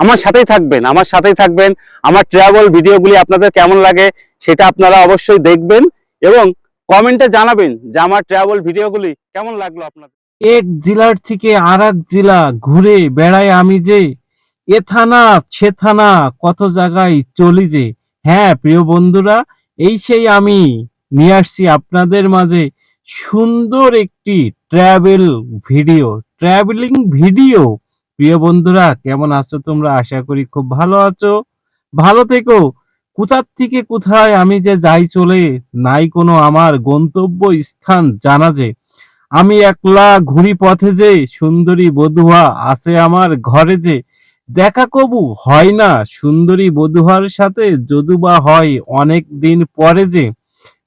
আমার সাথেই থাকবেন, আমার সাথেই থাকবেন। আমার ট্রাভেল ভিডিওগুলি আপনাদের কেমন লাগে সেটা আপনারা অবশ্যই দেখবেন এবং কমেন্টে জানাবেন যে আমার ট্রাভেল ভিডিওগুলি কেমন লাগল আপনাদের। এক জেলার থেকে আর জেলা ঘুরে বেড়াই আমি যে, এ থানা, সে থানা, কত জায়গায় চলি যে। হ্যাঁ প্রিয় বন্ধুরা, এই সেই আমি নিয়ে আসছি আপনাদের মাঝে সুন্দর একটি ট্রাভেল ভিডিও ট্রাভেলিং ভিডিও প্রিয় বন্ধুরা, কেমন আছো তোমরা? আশা করি খুব ভালো আছো। ভালো থেকো। কোথার থেকে কোথায় আমি যে যাই চলে, নাই কোনো আমার গন্তব্য স্থান জানা যে। আমি একলা ঘুরি পথে যে, সুন্দরী বধুয়া আছে আমার ঘরে যে। দেখা কবু হয় না সুন্দরী বধুয়ার সাথে যদুবা হয় অনেক দিন পরে যে।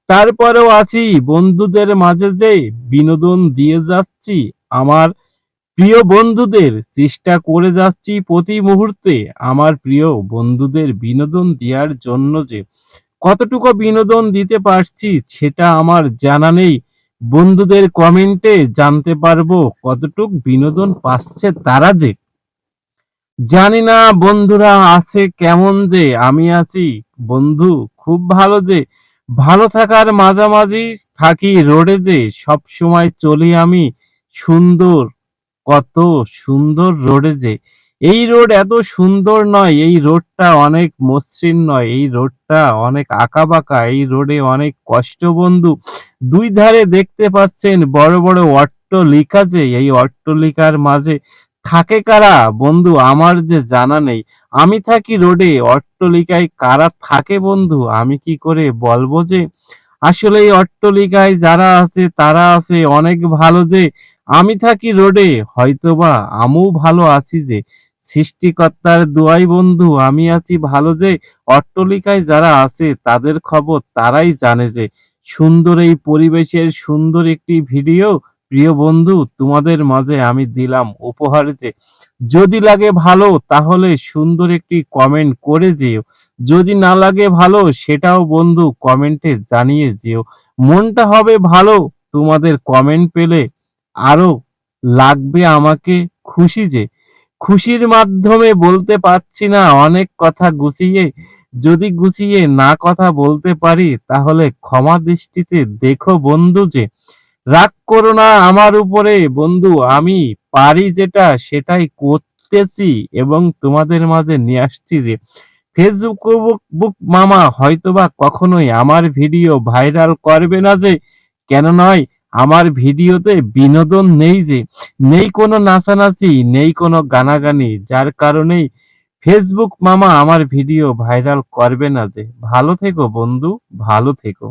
তারপরেও আছি বন্ধুদের মাঝে যে, বিনোদন দিয়ে যাচ্ছি আমার প্রিয় বন্ধুদের চেষ্টা করে যাচ্ছি প্রতি মুহূর্তে আমার প্রিয় বন্ধুদের বিনোদন দেওয়ার জন্য যে কতটুকু বিনোদন দিতে পারছি সেটা আমার জানা নেই। বন্ধুদের কমেন্টে জানতে পারব কতটুক বিনোদন পাচ্ছে তারা যে। জানি না বন্ধুরা আছে কেমন যে, আমি আছি বন্ধু খুব ভালো যে, ভালো থাকার মাঝামাঝি থাকি রোডে যে সব সময় চলি আমি সুন্দর কত সুন্দর রোডে যে, এই রোড এত সুন্দর নয়, এই রোডটা অনেক মসৃণ নয়, এই রোডটা অনেক আঁকাবাঁকা, এই রোডে অনেক কষ্ট বন্ধু। দুই ধারে দেখতে পাচ্ছেন বড় বড় অট্টলিকা যে, এই অট্টলিকার মাঝে থাকে কারা? বন্ধু, আমার যে জানা নেই। আমি থাকি রোডে, অট্টলিকায় কারা থাকে বন্ধু? আমি কি করে বলব যে, আসলে এই অট্টলিকায় যারা আছে, তারা আছে অনেক ভালো যে আমি থাকি রোডে, হয়তোবা আমিও ভালো আছি যে। সৃষ্টিকর্তার দুয়াই বন্ধু, আমি আছি ভালো যে। অট্টলিকায় যারা আছে, তাদের খবর তারাই জানে যে। সুন্দর এই পরিবেশের সুন্দর একটি ভিডিও, প্রিয় বন্ধু, তোমাদের মাঝে আমি দিলাম উপহার যে। যদি লাগে ভালো, তাহলে সুন্দর একটি কমেন্ট করে যেও। যদি না লাগে ভালো, সেটাও বন্ধু কমেন্টে জানিয়ে যেও। মনটা হবে ভালো, তোমাদের কমেন্ট পেলে আরও লাগবে আমাকে খুশি যে। খুশির মাধ্যমে বলতে পারছি না অনেক কথা গুছিয়ে। যদি গুছিয়ে না কথা বলতে পারি, তাহলে ক্ষমা দৃষ্টিতে দেখো বন্ধু যে, রাগ করো না আমার উপরে। বন্ধু, আমি পারি যেটা, সেটাই করতেছি এবং তোমাদের মাঝে নিয়ে আসছি যে ফেসবুক বুক বুক মামা হয়তোবা কখনোই আমার ভিডিও ভাইরাল করবে না যে, কেন নয়? আমার ভিডিওতে বিনোদন নেই যে, নেই কোনো নাচানাচি, নেই কোনো গানাগানি, যার কারণেই ফেসবুক মামা আমার ভিডিও ভাইরাল করবে না যে। ভালো থেকো বন্ধু, ভালো থেকো।